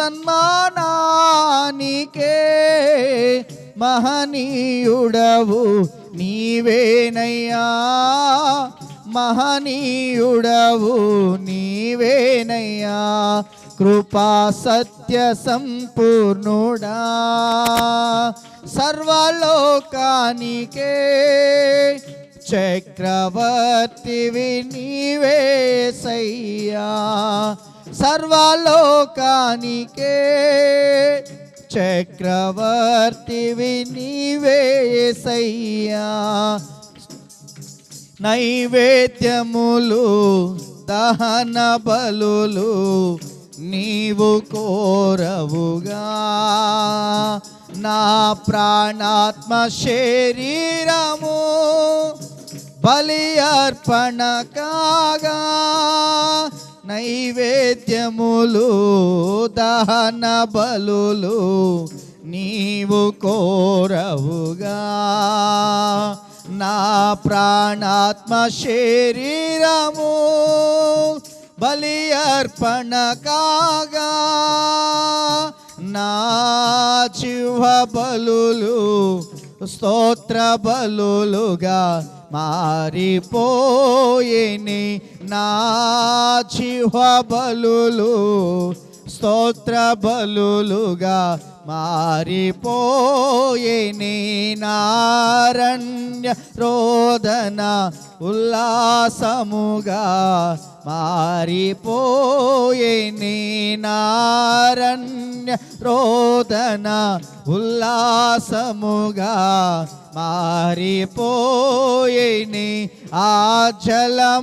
సన్మానానికే మహనీయుడవు నీవేనయ్యా. మహనీయుడవు నీవేనయ్యా. కృపా సత్య సంపూర్ణుడా. సర్వలోకానికే చక్రవర్తి నీవేసయ్యా సర్వలోకానికే చక్రవర్తివి నీవేసయ్యా నైవేద్యములు దహన బలులు నీవు కోరవుగా. నా ప్రాణాత్మ శరీరము బలి అర్పణ కాగా. నైవేద్యములు దహన బలులు నీవు కోరవుగా. నా ప్రాణాత్మ శరీరము బలి అర్పణ కాగా. నా చివ బలులు స్తోత్ర బలులుగా మారిపోయేని నా చిహ్వ బలులు స్తోత్ర బలులుగా మారిపోయేని నారణ్య రోదన ఉల్లాసముగా మారిపోయేని నారణ్య రోదన ఉల్లాసముగా మారిపోయేని ఆ జలములలోనే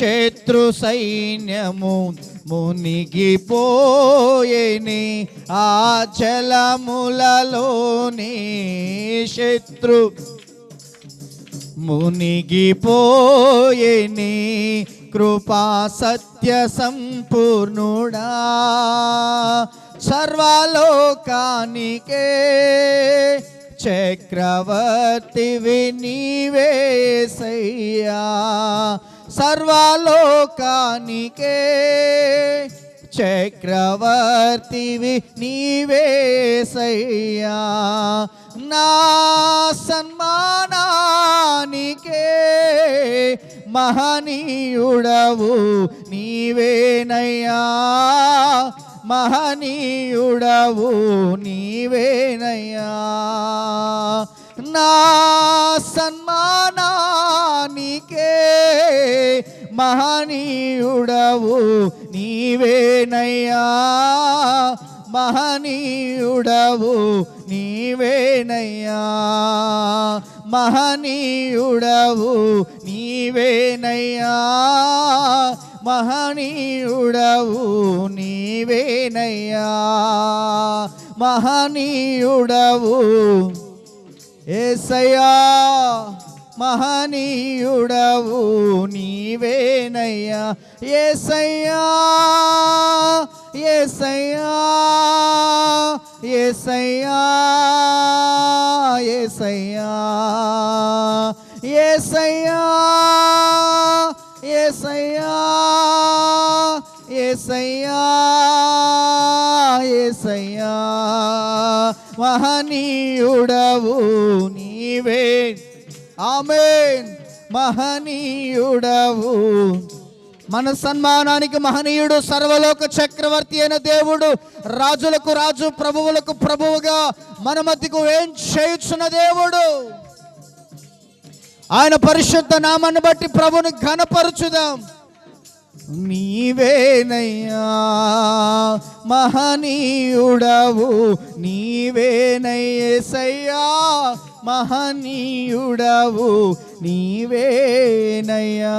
శత్రు సైన్యము మునిగిపోయేని. ఆ జలములలోనే శత్రు మునిగిపోయేని. కృపా సత్య సంపూర్ణుడా. సర్వలోకానికే చక్రవర్తి నీవేసయ్యా సర్వలోకానికే చక్రవర్తివి నీవేసయ్యా నా సన్మానానికే మహనీయుడవు నీవేనయ్యా. మహనీయుడవు నీవేనయ్యా. నా సన్మాన మహనీయుడవు నీవేనయ్యా. మహనీయుడవు నీవేనయ్యా. మహనీయుడవు నీవేనయ్యా. మహనీయుడవు నీవేనయ్యా. మహనీయుడవు ఏసయ్యా. మహనీయుడవు నీవేనయ్యా. ఏసయ్యా ఏసయ్యా ఏసయ్యా ఏసయ్యా ఏసయ్యా ఏసయ్యా ఏసయ్యా ఏసయ్యా. మహనీయుడవు నీవే ఆమెన్. మహనీయుడవు. మన సన్మానానికి మహనీయుడు సర్వలోక చక్రవర్తి అయిన దేవుడు రాజులకు రాజు ప్రభువులకు ప్రభువుగా మన మధ్యకు ఏం చేయుచున్న దేవుడు? ఆయన పరిశుద్ధ నామాన్ని బట్టి ప్రభుని ఘనపరుచుదాం. నీవేనయ్యా మహనీయుడవు నీవేనయ్యేసయ్యా మహనీయుడవు నీవేనయ్యా.